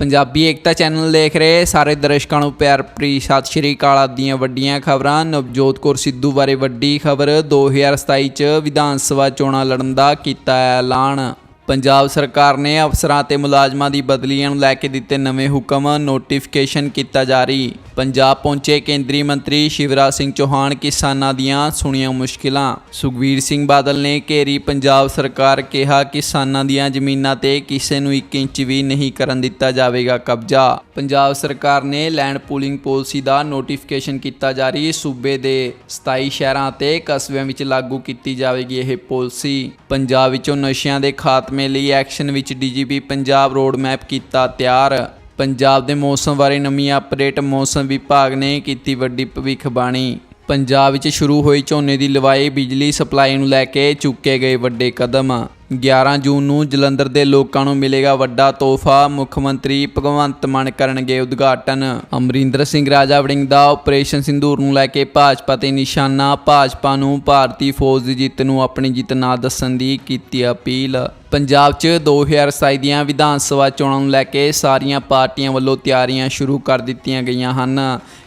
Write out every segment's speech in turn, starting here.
ਪੰਜਾਬੀ ਏਕਤਾ channel ਦੇਖ ਰਹੇ ਸਾਰੇ ਦਰਸ਼ਕਾਂ ਨੂੰ ਪਿਆਰ ਭਰੀ ਸਤਿ ਸ਼੍ਰੀ ਅਕਾਲ। ਆਪ ਦੀਆਂ ਵੱਡੀਆਂ ਖਬਰਾਂ, ਨਵਜੋਤ ਕੌਰ ਸਿੱਧੂ ਬਾਰੇ ਵੱਡੀ ਖਬਰ 2027 ਚ ਵਿਧਾਨ ਸਭਾ ਚੋਣਾਂ ਲੜਨ ਦਾ ਕੀਤਾ ਐਲਾਨ। ਪੰਜਾਬ ਸਰਕਾਰ ਨੇ ਅਫਸਰਾਂ ਤੇ ਮੁਲਾਜ਼ਮਾਂ ਦੀ ਬਦਲੀਆਂ ਨੂੰ ਲੈ ਕੇ ਦਿੱਤੇ ਨਵੇਂ ਹੁਕਮ ਨੋਟੀਫਿਕੇਸ਼ਨ ਕੀਤਾ ਜਾਰੀ। ਪੰਜਾਬ ਪਹੁੰਚੇ ਕੇਂਦਰੀ ਮੰਤਰੀ ਸ਼ਿਵਰਾਜ ਸਿੰਘ ਚੌਹਾਨ ਕਿਸਾਨਾਂ ਦੀਆਂ ਸੁਣੀਆਂ ਮੁਸ਼ਕਿਲਾਂ। ਸੁਖਵੀਰ ਸਿੰਘ ਬਾਦਲ ਨੇ ਘੇਰੀ ਪੰਜਾਬ ਸਰਕਾਰ ਕਿਹਾ, ਕਿਸਾਨਾਂ ਦੀਆਂ ਜ਼ਮੀਨਾਂ ਤੇ ਕਿਸੇ ਨੂੰ 1 ਇੰਚ ਵੀ ਨਹੀਂ ਕਰਨ ਦਿੱਤਾ ਜਾਵੇਗਾ ਕਬਜ਼ਾ। ਪੰਜਾਬ ਸਰਕਾਰ ਨੇ ਲੈਂਡ ਪੂਲਿੰਗ ਪਾਲਿਸੀ ਦਾ ਨੋਟੀਫਿਕੇਸ਼ਨ ਕੀਤਾ ਜਾਰੀ। ਸੂਬੇ ਦੇ 27 ਸ਼ਹਿਰਾਂ ਤੇ ਕਸਬਿਆਂ ਵਿੱਚ ਲਾਗੂ ਕੀਤੀ ਜਾਵੇਗੀ ਇਹ ਪਾਲਿਸੀ। ਪੰਜਾਬ ਵਿੱਚੋਂ ਨਸ਼ਿਆਂ ਦੇ ਖਾਤ ਖਾਤਮੇ ਲਈ ਐਕਸ਼ਨ ਵਿੱਚ ਡੀਜੀਪੀ ਪੰਜਾਬ ਰੋਡ ਮੈਪ ਕੀਤਾ ਤਿਆਰ। ਪੰਜਾਬ ਦੇ ਮੌਸਮ ਬਾਰੇ ਨਵੀਂ ਅਪਡੇਟ ਮੌਸਮ ਵਿਭਾਗ ਨੇ ਕੀਤੀ ਵੱਡੀ ਭਵਿੱਖਬਾਣੀ। ਪੰਜਾਬ ਵਿੱਚ ਸ਼ੁਰੂ ਹੋਈ ਝੋਨੇ ਦੀ ਲਵਾਈ ਬਿਜਲੀ ਸਪਲਾਈ ਨੂੰ ਲੈ ਕੇ ਚੁੱਕੇ ਗਏ ਵੱਡੇ ਕਦਮ। 11 ਜੂਨ ਨੂੰ ਜਲੰਧਰ ਦੇ ਲੋਕਾਂ ਨੂੰ ਮਿਲੇਗਾ ਵੱਡਾ ਤੋਹਫਾ, ਮੁੱਖ ਮੰਤਰੀ ਭਗਵੰਤ ਮਾਨ ਕਰਨਗੇ ਉਦਘਾਟਨ। ਅਮਰਿੰਦਰ ਸਿੰਘ ਰਾਜਾ ਵੜਿੰਗ ਦਾ ਆਪਰੇਸ਼ਨ ਸਿੰਧੂਰ ਨੂੰ ਲੈ ਕੇ ਭਾਜਪਾ ਤੇ ਨਿਸ਼ਾਨਾ, ਭਾਜਪਾ ਨੂੰ ਭਾਰਤੀ ਫੌਜ ਦੀ ਜਿੱਤ ਨੂੰ ਆਪਣੀ ਜਿੱਤ ਨਾ ਦੱਸਣ ਦੀ ਕੀਤੀ ਅਪੀਲ। ਪੰਜਾਬ 'ਚ 2027 ਦੀਆਂ ਵਿਧਾਨ ਸਭਾ ਚੋਣਾਂ ਨੂੰ ਲੈ ਕੇ ਸਾਰੀਆਂ ਪਾਰਟੀਆਂ ਵੱਲੋਂ ਤਿਆਰੀਆਂ ਸ਼ੁਰੂ ਕਰ ਦਿੱਤੀਆਂ ਗਈਆਂ ਹਨ।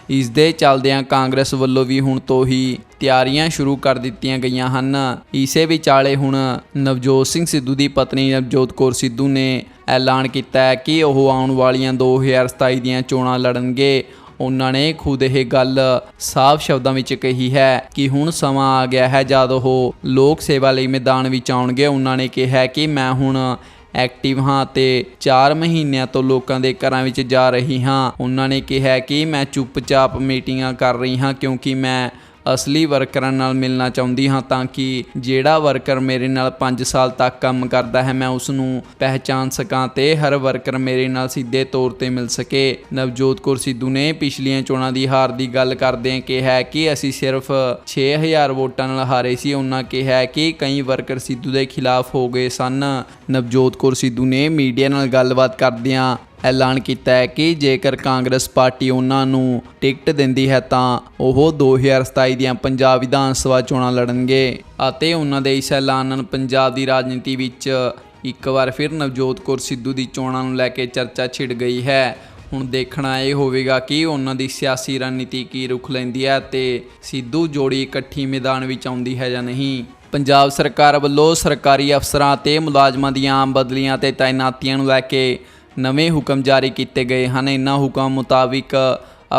ਇਸ ਦੇ ਚੱਲਦਿਆਂ ਕਾਂਗਰਸ ਵੱਲੋਂ ਵੀ ਹੁਣ ਤੋਂ ਹੀ ਤਿਆਰੀਆਂ ਸ਼ੁਰੂ ਕਰ ਦਿੱਤੀਆਂ ਗਈਆਂ ਹਨ। ਇਸੇ ਵਿਚਾਲੇ ਹੁਣ ਨਵਜੋਤ ਸਿੰਘ ਸਿੱਧੂ ਦੀ ਪਤਨੀ ਨਵਜੋਤ ਕੌਰ ਸਿੱਧੂ ਨੇ ਐਲਾਨ ਕੀਤਾ ਹੈ ਕਿ ਉਹ ਆਉਣ ਵਾਲੀਆਂ 2027 ਦੀਆਂ ਚੋਣਾਂ ਲੜਨਗੇ। ਉਹਨਾਂ ਨੇ ਖੁਦ ਇਹ ਗੱਲ ਸਾਫ਼ ਸ਼ਬਦਾਂ ਵਿੱਚ ਕਹੀ ਹੈ ਕਿ ਹੁਣ ਸਮਾਂ ਆ ਗਿਆ ਹੈ ਜਦ ਉਹ ਲੋਕ ਸੇਵਾ ਲਈ ਮੈਦਾਨ ਵਿੱਚ ਆਉਣਗੇ। ਉਹਨਾਂ ਨੇ ਕਿਹਾ ਕਿ ਮੈਂ ਹੁਣ ਐਕਟਿਵ ਹਾਂ ਤੇ 4 ਮਹੀਨਿਆਂ ਤੋਂ ਲੋਕਾਂ ਦੇ ਘਰਾਂ ਵਿੱਚ ਜਾ ਰਹੀ ਹਾਂ। ਉਹਨਾਂ ਨੇ ਕਿਹਾ ਕਿ ਮੈਂ ਚੁੱਪਚਾਪ ਮੀਟਿੰਗਾਂ ਕਰ ਰਹੀ ਹਾਂ ਕਿਉਂਕਿ ਮੈਂ ਅਸਲੀ ਵਰਕਰਾਂ ਨਾਲ ਮਿਲਣਾ ਚਾਹੁੰਦੀ ਹਾਂ ਤਾਂ ਕਿ ਜਿਹੜਾ ਵਰਕਰ ਮੇਰੇ ਨਾਲ 5 ਸਾਲ ਤੱਕ ਕੰਮ ਕਰਦਾ ਹੈ, ਮੈਂ ਉਸ ਨੂੰ ਪਹਿਚਾਨ ਸਕਾਂ ਤੇ ਹਰ ਵਰਕਰ ਮੇਰੇ ਨਾਲ ਸਿੱਧੇ ਤੌਰ ਤੇ ਮਿਲ ਸਕੇ। ਨਵਜੋਤ ਕੌਰ ਸਿੱਧੂ ਨੇ ਪਿਛਲੀਆਂ ਚੋਣਾਂ ਦੀ ਹਾਰ ਦੀ ਗੱਲ ਕਰਦਿਆਂ ਕਿਹਾ ਕਿ ਅਸੀਂ ਸਿਰਫ 6000 ਵੋਟਾਂ ਨਾਲ ਹਾਰੇ ਸੀ। ਉਹਨਾਂ ਕਿਹਾ ਕਿ ਕਈ ਵਰਕਰ ਸਿੱਧੂ ਦੇ ਖਿਲਾਫ ਹੋ ਗਏ ਸਨ। ਨਵਜੋਤ ਕੌਰ ਸਿੱਧੂ ਨੇ ਮੀਡੀਆ ਨਾਲ ਗੱਲਬਾਤ ਕਰਦਿਆਂ ਐਲਾਨ ਕੀਤਾ ਹੈ ਕਿ ਜੇਕਰ ਕਾਂਗਰਸ ਪਾਰਟੀ ਉਹਨਾਂ ਨੂੰ ਟਿਕਟ ਦਿੰਦੀ ਹੈ ਤਾਂ ਉਹ 2027 ਦੀਆਂ ਪੰਜਾਬ ਵਿਧਾਨ ਸਭਾ ਚੋਣਾਂ ਲੜਨਗੇ ਅਤੇ ਉਹਨਾਂ ਦੇ ਇਸ ਐਲਾਨ ਨਾਲ ਪੰਜਾਬ ਦੀ ਰਾਜਨੀਤੀ ਵਿੱਚ ਇੱਕ ਵਾਰ ਫਿਰ ਨਵਜੋਤ ਕੌਰ ਸਿੱਧੂ ਦੀ ਚੋਣਾਂ ਨੂੰ ਲੈ ਕੇ ਚਰਚਾ ਛਿੜ ਗਈ ਹੈ। ਹੁਣ ਦੇਖਣਾ ਇਹ ਹੋਵੇਗਾ ਕਿ ਉਹਨਾਂ ਦੀ ਸਿਆਸੀ ਰਣਨੀਤੀ ਕੀ ਰੁਖ ਲੈਂਦੀ ਹੈ ਤੇ ਸਿੱਧੂ ਜੋੜੀ ਇਕੱਠੀ ਮੈਦਾਨ ਵਿੱਚ ਆਉਂਦੀ ਹੈ ਜਾਂ ਨਹੀਂ। ਪੰਜਾਬ ਸਰਕਾਰ ਵੱਲੋਂ ਸਰਕਾਰੀ ਅਫਸਰਾਂ ਤੇ ਮੁਲਾਜ਼ਮਾਂ ਦੀਆਂ ਆਮ ਬਦਲੀਆਂ ਤੇ ਤਾਇਨਾਤੀਆਂ ਨੂੰ ਲੈ ਕੇ ਨਵੇਂ ਹੁਕਮ ਜਾਰੀ ਕੀਤੇ ਗਏ ਹਨ। ਇਨ੍ਹਾਂ ਹੁਕਮ ਮੁਤਾਬਿਕ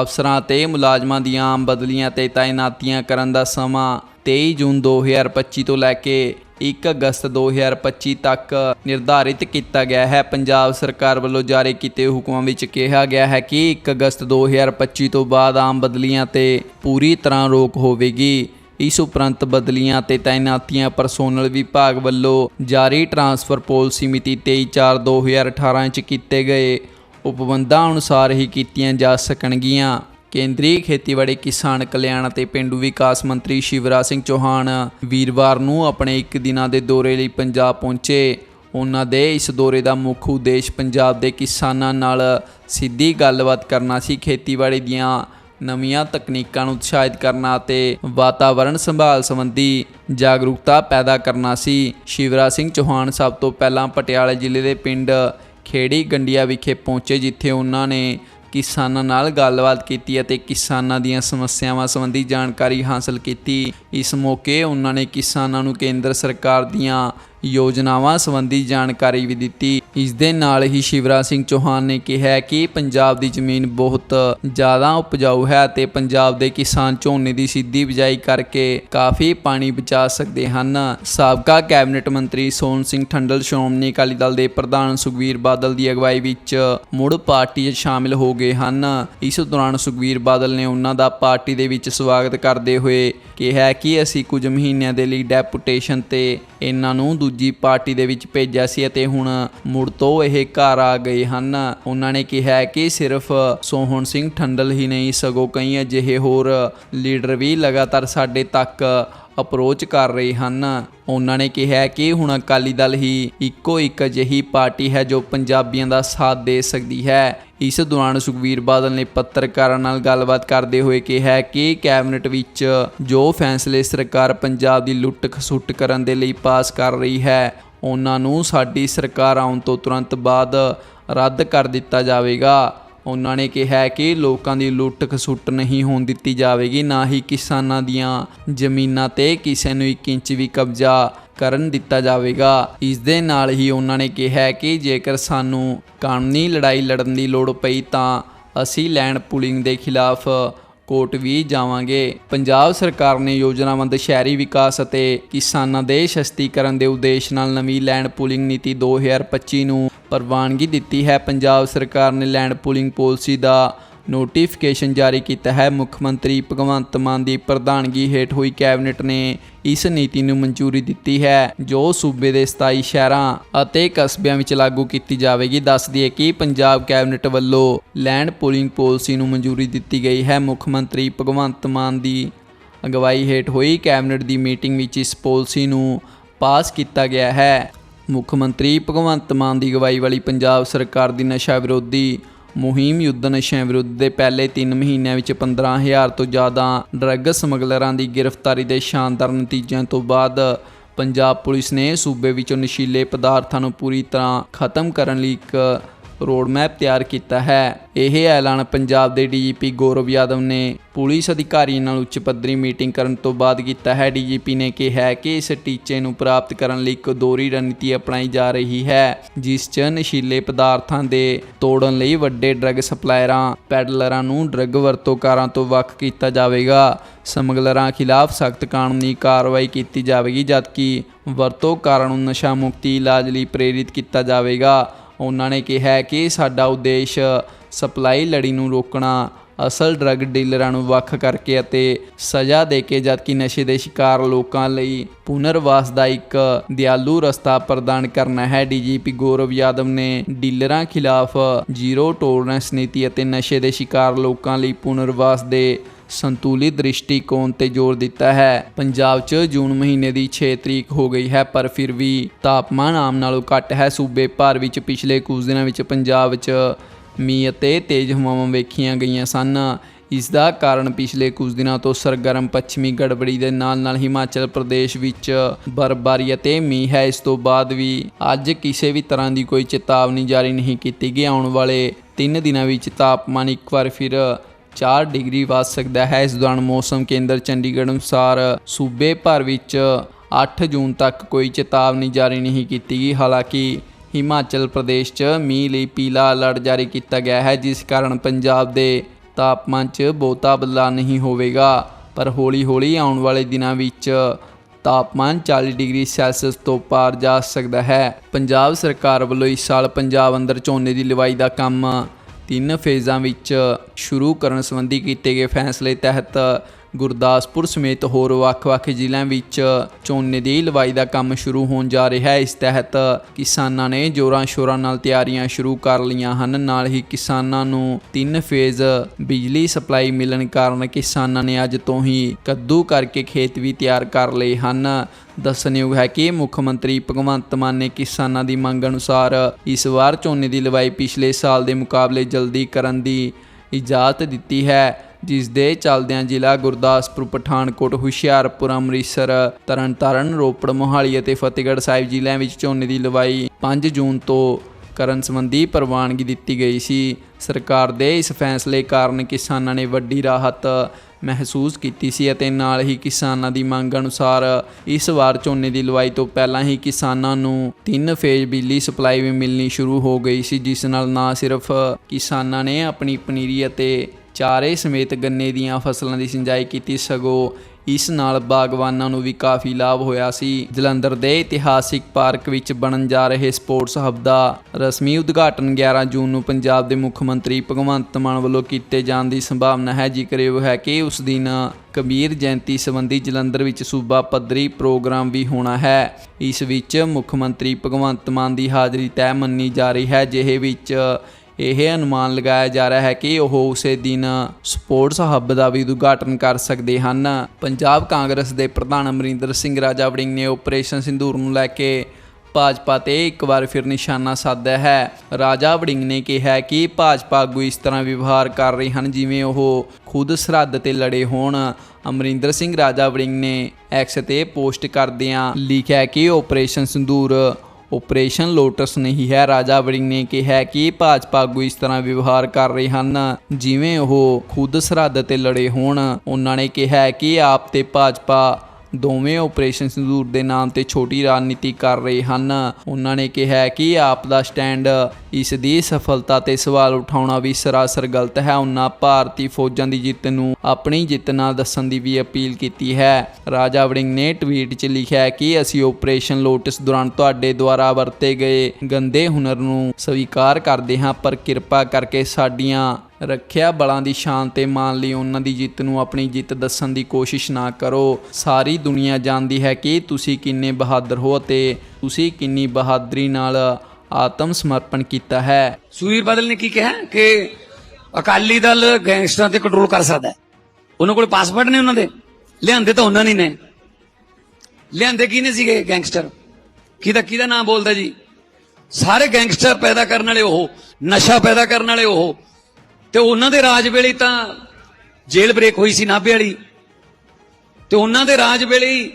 ਅਫਸਰਾਂ ਤੇ ਮੁਲਾਜ਼ਮਾਂ ਦੀਆਂ ਆਮ ਬਦਲੀਆਂ ਤੇ ਤਾਇਨਾਤੀਆਂ ਕਰਨ ਦਾ ਸਮਾਂ 23 ਜੂਨ 2025 ਤੋਂ ਲੈ ਕੇ 1 ਅਗਸਤ 2025 ਤੱਕ ਨਿਰਧਾਰਿਤ ਕੀਤਾ ਗਿਆ ਹੈ। ਪੰਜਾਬ ਸਰਕਾਰ ਵੱਲੋਂ ਜਾਰੀ ਕੀਤੇ ਹੁਕਮਾਂ ਵਿੱਚ ਕਿਹਾ ਗਿਆ ਹੈ ਕਿ 1 ਅਗਸਤ 2025 ਤੋਂ ਬਾਅਦ ਆਮ ਬਦਲੀਆਂ ਤੇ ਪੂਰੀ ਤਰ੍ਹਾਂ ਰੋਕ ਹੋਵੇਗੀ। ਇਸ ਉਪਰੰਤ ਬਦਲੀਆਂ ਤੇ ਤਾਇਨਾਤੀਆਂ ਪਰਸੋਨਲ ਵਿਭਾਗ ਵੱਲੋਂ ਜਾਰੀ ਟਰਾਂਸਫਰ ਪਾਲਿਸੀ ਮਿਤੀ 23/4/2018 ਚ ਕੀਤੇ ਗਏ। ਉਪਬੰਧਾਂ ਅਨੁਸਾਰ ਹੀ ਕੀਤੀਆਂ ਜਾ ਸਕਣਗੀਆਂ। ਕੇਂਦਰੀ ਖੇਤੀਬਾੜੀ, ਕਿਸਾਨ ਕਲਿਆਣ ਅਤੇ ਪਿੰਡੂ ਵਿਕਾਸ ਮੰਤਰੀ ਸ਼ਿਵਰਾਜ ਸਿੰਘ ਚੌਹਾਨ ਵੀਰਵਾਰ ਨੂੰ ਆਪਣੇ ਇੱਕ ਦਿਨਾਂ ਦੇ ਦੌਰੇ ਲਈ ਪੰਜਾਬ ਪਹੁੰਚੇ। ਉਹਨਾਂ ਦੇ ਇਸ ਦੌਰੇ ਦਾ ਮੁੱਖ ਉਦੇਸ਼ ਪੰਜਾਬ ਦੇ ਕਿਸਾਨਾਂ ਨਾਲ ਸਿੱਧੀ ਗੱਲਬਾਤ ਕਰਨਾ ਸੀ। ਖੇਤੀਬਾੜੀ ਦੀਆਂ ਨਵੀਆਂ ਤਕਨੀਕਾਂ ਨੂੰ ਉਤਸ਼ਾਹਿਤ ਕਰਨਾ ਅਤੇ ਵਾਤਾਵਰਣ ਸੰਭਾਲ ਸੰਬੰਧੀ ਜਾਗਰੂਕਤਾ ਪੈਦਾ ਕਰਨਾ ਸੀ। ਸ਼ਿਵਰਾਜ ਸਿੰਘ ਚੌਹਾਨ ਸਭ ਤੋਂ ਪਹਿਲਾਂ ਪਟਿਆਲੇ ਜ਼ਿਲ੍ਹੇ ਦੇ ਪਿੰਡ ਖੇੜੀ ਗੰਡੀਆ ਵਿਖੇ ਪਹੁੰਚੇ, ਜਿੱਥੇ ਉਹਨਾਂ ਨੇ ਕਿਸਾਨਾਂ ਨਾਲ ਗੱਲਬਾਤ ਕੀਤੀ ਅਤੇ ਕਿਸਾਨਾਂ ਦੀਆਂ ਸਮੱਸਿਆਵਾਂ ਸੰਬੰਧੀ ਜਾਣਕਾਰੀ ਹਾਸਲ ਕੀਤੀ। ਇਸ ਮੌਕੇ ਉਹਨਾਂ ਨੇ ਕਿਸਾਨਾਂ ਨੂੰ ਕੇਂਦਰ ਸਰਕਾਰ ਦੀਆਂ ਯੋਜਨਾਵਾਂ ਸੰਬੰਧੀ ਜਾਣਕਾਰੀ ਵੀ ਦਿੱਤੀ। ਇਸ ਦੇ ਨਾਲ ਹੀ ਸ਼ਿਵਰਾਜ ਸਿੰਘ ਚੌਹਾਨ ਨੇ ਕਿਹਾ ਕਿ ਪੰਜਾਬ ਦੀ ਜ਼ਮੀਨ ਬਹੁਤ ਜ਼ਿਆਦਾ ਉਪਜਾਊ ਹੈ ਤੇ ਪੰਜਾਬ ਦੇ ਕਿਸਾਨ ਝੋਨੇ ਦੀ ਸਿੱਧੀ ਬਿਜਾਈ ਕਰਕੇ ਕਾਫੀ ਪਾਣੀ ਬਚਾ ਸਕਦੇ ਹਨ। ਸਾਬਕਾ ਕੈਬਨਿਟ ਮੰਤਰੀ ਸੋਨ ਸਿੰਘ ਠੰਡਲ ਸ਼੍ਰੋਮਣੀ ਅਕਾਲੀ ਦਲ ਦੇ ਪ੍ਰਧਾਨ ਸੁਖਵੀਰ ਬਾਦਲ ਦੀ ਅਗਵਾਈ ਵਿੱਚ ਮੁੜ ਪਾਰਟੀ 'ਚ ਸ਼ਾਮਿਲ ਹੋ ਗਏ ਹਨ। ਇਸ ਦੌਰਾਨ ਸੁਖਵੀਰ ਬਾਦਲ ਨੇ ਉਹਨਾਂ ਦਾ ਪਾਰਟੀ ਦੇ ਵਿੱਚ ਸਵਾਗਤ ਕਰਦੇ ਹੋਏ ਕਿਹਾ ਕਿ ਅਸੀਂ ਕੁਝ ਮਹੀਨਿਆਂ ਦੇ ਲਈ ਡੈਪੂਟੇਸ਼ਨ ਤੇ ਇਹਨਾਂ ਨੂੰ ਦੂਜੀ ਪਾਰਟੀ ਦੇ ਵਿੱਚ ਭੇਜਿਆ ਸੀ ਅਤੇ ਹੁਣ ਮੁੜ ਤੋਂ ਇਹ ਘਰ ਆ ਗਏ ਹਨ। ਉਹਨਾਂ ਨੇ ਕਿਹਾ ਕਿ ਸਿਰਫ ਸੋਹਣ ਸਿੰਘ ਠੰਡਲ ਹੀ ਨਹੀਂ, ਸਗੋਂ ਕਈ ਅਜਿਹੇ ਹੋਰ ਲੀਡਰ ਵੀ ਲਗਾਤਾਰ ਸਾਡੇ ਤੱਕ ਅਪਰੋਚ ਕਰ ਰਹੇ ਹਨ। ਉਹਨਾਂ ਨੇ ਕਿਹਾ ਕਿ ਹੁਣ ਅਕਾਲੀ ਦਲ ਹੀ ਇੱਕੋ ਇੱਕ ਅਜਿਹੀ ਪਾਰਟੀ ਹੈ ਜੋ ਪੰਜਾਬੀਆਂ ਦਾ ਸਾਥ ਦੇ ਸਕਦੀ ਹੈ। ਇਸ ਦੌਰਾਨ ਸੁਖਵੀਰ ਬਾਦਲ ਨੇ ਪੱਤਰਕਾਰਾਂ ਨਾਲ ਗੱਲਬਾਤ ਕਰਦੇ ਹੋਏ ਕਿਹਾ ਕਿ ਕੈਬਨਿਟ ਵਿੱਚ ਜੋ ਫੈਸਲੇ ਸਰਕਾਰ ਪੰਜਾਬ ਦੀ ਲੁੱਟ ਖਸੁੱਟ ਕਰਨ ਦੇ ਲਈ ਪਾਸ ਕਰ ਰਹੀ ਹੈ, ਉਹਨਾਂ ਨੂੰ ਸਾਡੀ ਸਰਕਾਰ ਆਉਣ ਤੋਂ ਤੁਰੰਤ ਬਾਅਦ ਰੱਦ ਕਰ ਦਿੱਤਾ ਜਾਵੇਗਾ। ਉਹਨਾਂ ਨੇ ਕਿਹਾ ਕਿ ਲੋਕਾਂ ਦੀ ਲੁੱਟ ਖਸੁੱਟ ਨਹੀਂ ਹੋਣ ਦਿੱਤੀ ਜਾਵੇਗੀ, ਨਾ ਹੀ ਕਿਸਾਨਾਂ ਦੀਆਂ ਜ਼ਮੀਨਾਂ ਤੇ ਕਿਸੇ ਨੂੰ 1 ਇੰਚ ਵੀ ਕਬਜ਼ਾ ਕਰਨ ਦਿੱਤਾ ਜਾਵੇਗਾ। ਇਸ ਦੇ ਨਾਲ ਹੀ ਉਹਨਾਂ ਨੇ ਕਿਹਾ ਕਿ ਜੇਕਰ ਸਾਨੂੰ ਕਾਨੂੰਨੀ ਲੜਾਈ ਲੜਨ ਦੀ ਲੋੜ ਪਈ ਤਾਂ ਅਸੀਂ ਲੈਂਡ ਪੂਲਿੰਗ ਦੇ ਖਿਲਾਫ ਕੋਰਟ ਵੀ ਜਾਵਾਂਗੇ। ਪੰਜਾਬ ਸਰਕਾਰ ਨੇ ਯੋਜਨਾਬੰਦ ਸ਼ਹਿਰੀ ਵਿਕਾਸ ਅਤੇ ਕਿਸਾਨਾਂ ਦੇ ਸ਼ਸਤੀਕਰਨ ਦੇ ਉਦੇਸ਼ ਨਾਲ ਨਵੀਂ ਲੈਂਡ ਪੂਲਿੰਗ ਨੀਤੀ 2025 ਨੂੰ ਪ੍ਰਵਾਨਗੀ ਦਿੱਤੀ ਹੈ। ਪੰਜਾਬ ਸਰਕਾਰ ਨੇ ਲੈਂਡ ਪੂਲਿੰਗ ਪਾਲਿਸੀ ਦਾ ਨੋਟੀਫਿਕੇਸ਼ਨ ਜਾਰੀ ਕੀਤਾ ਹੈ। ਮੁੱਖ ਮੰਤਰੀ ਭਗਵੰਤ ਮਾਨ ਦੀ ਪ੍ਰਧਾਨਗੀ ਹੇਠ ਹੋਈ ਕੈਬਨਿਟ ਨੇ ਇਸ ਨੀਤੀ ਨੂੰ ਮਨਜ਼ੂਰੀ ਦਿੱਤੀ ਹੈ, ਜੋ ਸੂਬੇ ਦੇ 27 ਸ਼ਹਿਰਾਂ ਅਤੇ ਕਸਬਿਆਂ ਵਿੱਚ ਲਾਗੂ ਕੀਤੀ ਜਾਵੇਗੀ। ਦੱਸ ਦਈਏ ਕਿ ਪੰਜਾਬ ਕੈਬਨਿਟ ਵੱਲੋਂ ਲੈਂਡ ਪੂਲਿੰਗ ਪਾਲਿਸੀ ਨੂੰ ਮਨਜ਼ੂਰੀ ਦਿੱਤੀ ਗਈ ਹੈ। ਮੁੱਖ ਮੰਤਰੀ ਭਗਵੰਤ ਮਾਨ ਦੀ ਅਗਵਾਈ ਹੇਠ ਹੋਈ ਕੈਬਨਿਟ ਦੀ ਮੀਟਿੰਗ ਵਿੱਚ ਇਸ ਪਾਲਿਸੀ ਨੂੰ ਪਾਸ ਕੀਤਾ ਗਿਆ ਹੈ। ਮੁੱਖ ਮੰਤਰੀ ਭਗਵੰਤ ਮਾਨ ਦੀ ਅਗਵਾਈ ਵਾਲੀ ਪੰਜਾਬ ਸਰਕਾਰ ਦੀ ਨਸ਼ਾ ਵਿਰੋਧੀ ਮੁਹਿੰਮ ਯੁੱਧ ਨਸ਼ਿਆਂ ਵਿਰੁੱਧ ਦੇ ਪਹਿਲੇ 3 ਮਹੀਨਿਆਂ ਵਿੱਚ 15000 ਤੋਂ ਜ਼ਿਆਦਾ ਡਰੱਗ ਸਮਗਲਰਾਂ ਦੀ ਗ੍ਰਿਫਤਾਰੀ ਦੇ ਸ਼ਾਨਦਾਰ ਨਤੀਜਿਆਂ ਤੋਂ ਬਾਅਦ ਪੰਜਾਬ ਪੁਲਿਸ ਨੇ ਸੂਬੇ ਵਿੱਚੋਂ ਨਸ਼ੀਲੇ ਪਦਾਰਥਾਂ ਨੂੰ ਪੂਰੀ ਤਰ੍ਹਾਂ ਖਤਮ ਕਰਨ ਲਈ ਇੱਕ ਰੋਡ ਮੈਪ ਤਿਆਰ ਕੀਤਾ ਹੈ। ਇਹ ਐਲਾਨ ਪੰਜਾਬ ਦੇ ਡੀਜੀਪੀ ਗੌਰਵ ਯਾਦਵ ਨੇ ਪੁਲਿਸ ਅਧਿਕਾਰੀ ਨਾਲ ਉੱਚ ਪੱਧਰੀ ਮੀਟਿੰਗ ਕਰਨ ਤੋਂ ਬਾਅਦ ਕੀਤਾ ਹੈ। ਡੀਜੀਪੀ ਨੇ ਕਿਹਾ ਕਿ ਇਸ ਟੀਚੇ ਨੂੰ ਪ੍ਰਾਪਤ ਕਰਨ ਲਈ ਇੱਕ ਦੋਹਰੀ ਰਣਨੀਤੀ ਅਪਣਾਈ ਜਾ ਰਹੀ ਹੈ, ਜਿਸ 'ਚ ਨਸ਼ੀਲੇ ਪਦਾਰਥਾਂ ਦੇ ਤੋੜਨ ਲਈ ਵੱਡੇ ਡਰੱਗ ਸਪਲਾਇਰਾਂ, ਪੈਡਲਰਾਂ ਨੂੰ ਡਰੱਗ ਵਰਤੋਂਕਾਰਾਂ ਤੋਂ ਵੱਖ ਕੀਤਾ ਜਾਵੇਗਾ। ਸਮਗਲਰਾਂ ਖਿਲਾਫ ਸਖਤ ਕਾਨੂੰਨੀ ਕਾਰਵਾਈ ਕੀਤੀ ਜਾਵੇਗੀ, ਜਦਕਿ ਵਰਤੋਂਕਾਰਾਂ ਨੂੰ ਨਸ਼ਾ ਮੁਕਤੀ ਇਲਾਜ ਲਈ ਪ੍ਰੇਰਿਤ ਕੀਤਾ ਜਾਵੇਗਾ। ਉਹਨਾਂ ਨੇ ਕਿਹਾ ਕਿ ਸਾਡਾ ਉਦੇਸ਼ ਸਪਲਾਈ ਲੜੀ ਨੂੰ ਰੋਕਣਾ, ਅਸਲ ਡਰੱਗ ਡੀਲਰਾਂ ਨੂੰ ਵੱਖ ਕਰਕੇ ਅਤੇ ਸਜ਼ਾ ਦੇ ਕੇ ਜਦਕਿ ਨਸ਼ੇ ਦੇ ਸ਼ਿਕਾਰ ਲੋਕਾਂ ਲਈ ਪੁਨਰਵਾਸ ਦਾ ਇੱਕ ਦਿਆਲੂ ਰਸਤਾ ਪ੍ਰਦਾਨ ਕਰਨਾ ਹੈ, ਡੀਜੀਪੀ ਗੌਰਵ ਯਾਦਵ ਨੇ ਡੀਲਰਾਂ ਖਿਲਾਫ ਜ਼ੀਰੋ ਟੋਲਰੈਂਸ ਨੀਤੀ ਅਤੇ ਨਸ਼ੇ ਦੇ ਸ਼ਿਕਾਰ ਲੋਕਾਂ ਲਈ ਪੁਨਰਵਾਸ ਦੇ ਸੰਤੁਲਿਤ ਦ੍ਰਿਸ਼ਟੀਕੋਣ ਤੇ ਜ਼ੋਰ ਦਿੱਤਾ ਹੈ। ਪੰਜਾਬ 'ਚ ਜੂਨ ਮਹੀਨੇ ਦੀ 6 ਤਰੀਕ ਹੋ ਗਈ ਹੈ, ਪਰ ਫਿਰ ਵੀ ਤਾਪਮਾਨ ਆਮ ਨਾਲੋਂ ਘੱਟ ਹੈ। ਸੂਬੇ ਭਰ ਵਿੱਚ ਪਿਛਲੇ ਕੁਝ ਦਿਨਾਂ ਵਿੱਚ ਪੰਜਾਬ 'ਚ ਮੀਂਹ ਅਤੇ ਤੇਜ਼ ਹਵਾਵਾਂ ਵੇਖੀਆਂ ਗਈਆਂ ਸਨ। ਇਸ ਦਾ ਕਾਰਨ ਪਿਛਲੇ ਕੁਝ ਦਿਨਾਂ ਤੋਂ ਸਰਗਰਮ ਪੱਛਮੀ ਗੜਬੜੀ ਦੇ ਨਾਲ-ਨਾਲ ਹਿਮਾਚਲ ਪ੍ਰਦੇਸ਼ ਵਿੱਚ ਬਰਬਾਰੀ ਅਤੇ ਮੀਂਹ ਹੈ। ਇਸ ਤੋਂ ਬਾਅਦ ਵੀ ਅੱਜ ਕਿਸੇ ਵੀ ਤਰ੍ਹਾਂ ਦੀ ਕੋਈ ਚੇਤਾਵਨੀ ਜਾਰੀ ਨਹੀਂ ਕੀਤੀ ਗਈ। ਆਉਣ ਵਾਲੇ 3 ਦਿਨਾਂ ਵਿੱਚ ਤਾਪਮਾਨ ਇੱਕ ਵਾਰ ਫਿਰ 4 ਡਿਗਰੀ ਵੱਧ ਸਕਦਾ ਹੈ। ਇਸ ਦੌਰਾਨ ਮੌਸਮ ਕੇਂਦਰ ਚੰਡੀਗੜ੍ਹ ਅਨੁਸਾਰ ਸੂਬੇ ਭਰ ਵਿੱਚ 8 ਜੂਨ ਤੱਕ ਕੋਈ ਚੇਤਾਵਨੀ ਜਾਰੀ ਨਹੀਂ ਕੀਤੀ ਗਈ। ਹਾਲਾਂਕਿ ਹਿਮਾਚਲ ਪ੍ਰਦੇਸ਼ 'ਚ ਮੀਂਹ ਲਈ ਪੀਲਾ ਅਲਰਟ ਜਾਰੀ ਕੀਤਾ ਗਿਆ ਹੈ, ਜਿਸ ਕਾਰਨ ਪੰਜਾਬ ਦੇ ਤਾਪਮਾਨ 'ਚ ਬਹੁਤਾ ਬਦਲਾਅ ਨਹੀਂ ਹੋਵੇਗਾ। ਪਰ ਹੌਲੀ-ਹੌਲੀ ਆਉਣ ਵਾਲੇ ਦਿਨਾਂ ਵਿੱਚ ਤਾਪਮਾਨ 40 ਡਿਗਰੀ ਸੈਲਸੀਅਸ ਤੋਂ ਪਾਰ ਜਾ ਸਕਦਾ ਹੈ। ਪੰਜਾਬ ਸਰਕਾਰ ਵੱਲੋਂ ਇਸ ਸਾਲ ਪੰਜਾਬ ਅੰਦਰ ਝੋਨੇ ਦੀ ਲਵਾਈ ਦਾ ਕੰਮ ਤਿੰਨ ਫੇਜ਼ਾਂ ਵਿੱਚ ਸ਼ੁਰੂ ਕਰਨ ਸੰਬੰਧੀ ਕੀਤੇ ਗਏ ਫੈਸਲੇ ਤਹਿਤ ਗੁਰਦਾਸਪੁਰ ਸਮੇਤ ਹੋਰ ਵੱਖ-ਵੱਖ ਜ਼ਿਲ੍ਹਿਆਂ ਵਿੱਚ ਝੋਨੇ ਦੀ ਲਵਾਈ ਦਾ ਕੰਮ ਸ਼ੁਰੂ ਹੋਣ ਜਾ ਰਿਹਾ ਹੈ। ਇਸ ਤਹਿਤ ਕਿਸਾਨਾਂ ਨੇ ਜੋਰਾਂ ਸ਼ੋਰਾਂ ਨਾਲ ਤਿਆਰੀਆਂ ਸ਼ੁਰੂ ਕਰ ਲਈਆਂ ਹਨ। ਨਾਲ ਹੀ ਕਿਸਾਨਾਂ ਨੂੰ ਤਿੰਨ ਫੇਜ਼ ਬਿਜਲੀ ਸਪਲਾਈ ਮਿਲਣ ਕਾਰਨ ਕਿਸਾਨਾਂ ਨੇ ਅੱਜ ਤੋਂ ਹੀ ਕੱਦੂ ਕਰਕੇ ਖੇਤ ਵੀ ਤਿਆਰ ਕਰ ਲਏ ਹਨ। ਦੱਸਣਯੋਗ ਹੈ ਕਿ ਮੁੱਖ ਮੰਤਰੀ ਭਗਵੰਤ ਮਾਨ ਨੇ ਕਿਸਾਨਾਂ ਦੀ ਮੰਗ ਅਨੁਸਾਰ ਇਸ ਵਾਰ ਝੋਨੇ ਦੀ ਲਵਾਈ ਪਿਛਲੇ ਸਾਲ ਦੇ ਮੁਕਾਬਲੇ ਜਲਦੀ ਕਰਨ ਦੀ ਇਜਾਜ਼ਤ ਦਿੱਤੀ ਹੈ। ਜਿਸ ਦੇ ਚੱਲਦਿਆਂ ਜ਼ਿਲ੍ਹਾ ਗੁਰਦਾਸਪੁਰ, ਪਠਾਨਕੋਟ, ਹੁਸ਼ਿਆਰਪੁਰ, ਅੰਮ੍ਰਿਤਸਰ, ਤਰਨਤਾਰਨ, ਰੋਪੜ, ਮੋਹਾਲੀ ਅਤੇ ਫਤਿਹਗੜ੍ਹ ਸਾਹਿਬ ਜ਼ਿਲ੍ਹਿਆਂ ਵਿੱਚ ਝੋਨੇ ਦੀ ਲਵਾਈ 5 ਜੂਨ ਤੋਂ ਕਰਨ ਸੰਬੰਧੀ ਪ੍ਰਵਾਨਗੀ ਦਿੱਤੀ ਗਈ ਸੀ। ਸਰਕਾਰ ਦੇ ਇਸ ਫੈਸਲੇ ਕਾਰਨ ਕਿਸਾਨਾਂ ਨੇ ਵੱਡੀ ਰਾਹਤ ਮਹਿਸੂਸ ਕੀਤੀ ਸੀ ਅਤੇ ਨਾਲ ਹੀ ਕਿਸਾਨਾਂ ਦੀ ਮੰਗ ਅਨੁਸਾਰ ਇਸ ਵਾਰ ਝੋਨੇ ਦੀ ਲਵਾਈ ਤੋਂ ਪਹਿਲਾਂ ਹੀ ਕਿਸਾਨਾਂ ਨੂੰ ਤਿੰਨ ਫੇਜ਼ ਬਿਜਲੀ ਸਪਲਾਈ ਵੀ ਮਿਲਣੀ ਸ਼ੁਰੂ ਹੋ ਗਈ ਸੀ, ਜਿਸ ਨਾਲ ਨਾ ਸਿਰਫ ਕਿਸਾਨਾਂ ਨੇ ਆਪਣੀ ਪਨੀਰੀ ਅਤੇ ਚਾਰੇ ਸਮੇਤ ਗੰਨੇ ਦੀਆਂ ਫਸਲਾਂ ਦੀ ਸਿੰਜਾਈ ਕੀਤੀ ਸਗੋਂ ਇਸ ਨਾਲ ਬਾਗਵਾਨਾਂ ਨੂੰ ਵੀ ਕਾਫੀ ਲਾਭ ਹੋਇਆ ਸੀ। ਜਲੰਧਰ ਦੇ ਇਤਿਹਾਸਿਕ ਪਾਰਕ ਵਿੱਚ ਬਣਨ ਜਾ ਰਹੇ ਸਪੋਰਟਸ ਹੱਬ ਦਾ ਰਸਮੀ ਉਦਘਾਟਨ 11 ਜੂਨ ਨੂੰ ਪੰਜਾਬ ਦੇ ਮੁੱਖ ਮੰਤਰੀ ਭਗਵੰਤ ਮਾਨ ਵੱਲੋਂ ਕੀਤੇ ਜਾਣ ਦੀ ਸੰਭਾਵਨਾ ਹੈ। ਜ਼ਿਕਰਯੋਗ ਹੈ ਕਿ ਉਸ ਦਿਨ ਕਬੀਰ ਜਯੰਤੀ ਸੰਬੰਧੀ ਜਲੰਧਰ ਵਿੱਚ ਸੂਬਾ ਪੱਧਰੀ ਪ੍ਰੋਗਰਾਮ ਵੀ ਹੋਣਾ ਹੈ। ਇਸ ਵਿੱਚ ਮੁੱਖ ਮੰਤਰੀ ਭਗਵੰਤ ਮਾਨ ਦੀ ਹਾਜ਼ਰੀ ਤੈਅ ਮੰਨੀ ਜਾ ਰਹੀ ਹੈ। ਜਿਹੇ ਵਿੱਚ ਇਹ ਅਨੁਮਾਨ ਲਗਾਇਆ ਜਾ ਰਿਹਾ ਹੈ ਕਿ ਉਹ ਉਸੇ ਦਿਨ ਸਪੋਰਟਸ ਹੱਬ ਦਾ ਵੀ ਉਦਘਾਟਨ ਕਰ ਸਕਦੇ ਹਨ। ਪੰਜਾਬ ਕਾਂਗਰਸ ਦੇ ਪ੍ਰਧਾਨ ਅਮਰਿੰਦਰ ਸਿੰਘ ਰਾਜਾ ਵੜਿੰਗ ਨੇ ਆਪਰੇਸ਼ਨ ਸਿੰਧੂਰ ਨੂੰ ਲੈ ਕੇ ਭਾਜਪਾ ਤੇ ਇੱਕ ਵਾਰ ਫਿਰ ਨਿਸ਼ਾਨਾ ਸਾਧਿਆ ਹੈ। ਰਾਜਾ ਵੜਿੰਗ ਨੇ ਕਿਹਾ ਕਿ ਭਾਜਪਾ ਆਗੂ ਇਸ ਤਰ੍ਹਾਂ ਵਿਵਹਾਰ ਕਰ ਰਹੇ ਹਨ, ਜਿਵੇਂ ਉਹ ਖੁਦ ਸਰਹੱਦ ਤੇ ਲੜੇ ਹੋਣ। ਅਮਰਿੰਦਰ ਸਿੰਘ ਰਾਜਾ ਵੜਿੰਗ ਨੇ ਐਕਸ ਤੇ ਪੋਸਟ ਕਰਦਿਆਂ ਲਿਖਿਆ ਕਿ ਆਪਰੇਸ਼ਨ ਸਿੰਧੂਰ ਆਪਰੇਸ਼ਨ ਲੋਟਸ ਨਹੀਂ ਹੈ ਰਾਜਾ ਵੜਿੰਗ ਨੇ ਕਿਹਾ ਕਿ ਭਾਜਪਾ ਆਗੂ ਇਸ ਤਰ੍ਹਾਂ ਵਿਵਹਾਰ ਕਰ ਰਹੇ ਹਨ, ਜਿਵੇਂ ਉਹ ਖੁਦ ਸਰਹੱਦ ਤੇ ਲੜੇ ਹੋਣ। ਉਹਨਾਂ ਨੇ ਕਿਹਾ ਕਿ ਆਪ ਤੇ ਭਾਜਪਾ ਦੋਵੇਂ ਆਪਰੇਸ਼ਨ ਸੰਦੂਰ ਦੇ ਨਾਮ ਤੇ ਛੋਟੀ ਰਾਜਨੀਤੀ ਕਰ ਰਹੇ ਹਨ। ਉਹਨਾਂ ਨੇ ਕਿਹਾ ਕਿ ਆਪ ਦਾ ਸਟੈਂਡ ਇਸ ਦੀ ਸਫਲਤਾ ਤੇ ਸਵਾਲ ਉਠਾਉਣਾ ਵੀ ਸਰਾਸਰ ਗਲਤ ਹੈ। ਉਹਨਾਂ ਭਾਰਤੀ ਫੌਜਾਂ ਦੀ ਜਿੱਤ ਨੂੰ ਆਪਣੀ ਜਿੱਤ ਨਾਲ ਦੱਸਣ ਦੀ ਵੀ ਅਪੀਲ ਕੀਤੀ ਹੈ। ਰਾਜਾ ਵੜਿੰਗ ਨੇ ਟਵੀਟ 'ਚ ਲਿਖਿਆ ਕਿ ਅਸੀਂ ਆਪਰੇਸ਼ਨ ਲੋਟਸ ਦੌਰਾਨ ਤੁਹਾਡੇ ਦੁਆਰਾ ਵਰਤੇ ਗਏ ਗੰਦੇ ਹੁਨਰ ਨੂੰ ਸਵੀਕਾਰ ਕਰਦੇ ਹਾਂ, ਪਰ ਕਿਰਪਾ ਕਰਕੇ ਸਾਡੀਆਂ ਰੱਖਿਆ ਬਲਾਂ ਦੀ ਸ਼ਾਨ ਤੇ ਮਾਨ ਲਈ ਉਹਨਾਂ ਦੀ ਜਿੱਤ ਨੂੰ ਆਪਣੀ ਜਿੱਤ ਦੱਸਣ ਦੀ ਕੋਸ਼ਿਸ਼ ਨਾ ਕਰੋ। ਸਾਰੀ ਦੁਨੀਆ ਜਾਣਦੀ ਹੈ ਕਿ ਤੁਸੀਂ ਕਿੰਨੇ ਬਹਾਦਰ ਹੋ ਅਤੇ ਤੁਸੀਂ ਕਿੰਨੀ ਬਹਾਦਰੀ ਨਾਲ ਆਤਮ ਸਮਰਪਣ ਕੀਤਾ ਹੈ। ਸੁਖਬੀਰ ਬਾਦਲ ਨੇ ਕੀ ਕਿਹਾ? ਕਿ ਅਕਾਲੀ ਦਲ ਗੈਂਗਸਟਰਾਂ ਤੇ ਕੰਟਰੋਲ ਕਰ ਸਕਦਾ ਹੈ। ਉਹਨਾਂ ਕੋਲ ਪਾਸਪੋਰਟ ਨੇ ਉਹਨਾਂ ਦੇ। ਲਿਆਂਦੇ ਤਾਂ ਉਹਨਾਂ ਨਹੀਂ ਨੇ। ਲਿਆਂਦੇ ਕੀ ਸੀਗੇ ਗੈਂਗਸਟਰ? ਕਿਹਦਾ ਕਿਹਦਾ ਨਾਮ ਬੋਲਦਾ ਜੀ? ਸਾਰੇ ਗੈਂਗਸਟਰ ਪੈਦਾ ਕਰਨ ਵਾਲੇ ਉਹ, ਨਸ਼ਾ ਪੈਦਾ ਕਰਨ ਵਾਲੇ ਉਹ। ਤੇ ਉਹਨਾਂ ਦੇ ਰਾਜ ਵੇਲੇ ਤਾਂ ਜੇਲ੍ਹ ਬ੍ਰੇਕ ਹੋਈ ਸੀ ਨਾਭੇ ਵਾਲੀ। ਤੇ ਉਹਨਾਂ ਦੇ ਰਾਜ ਵੇਲੇ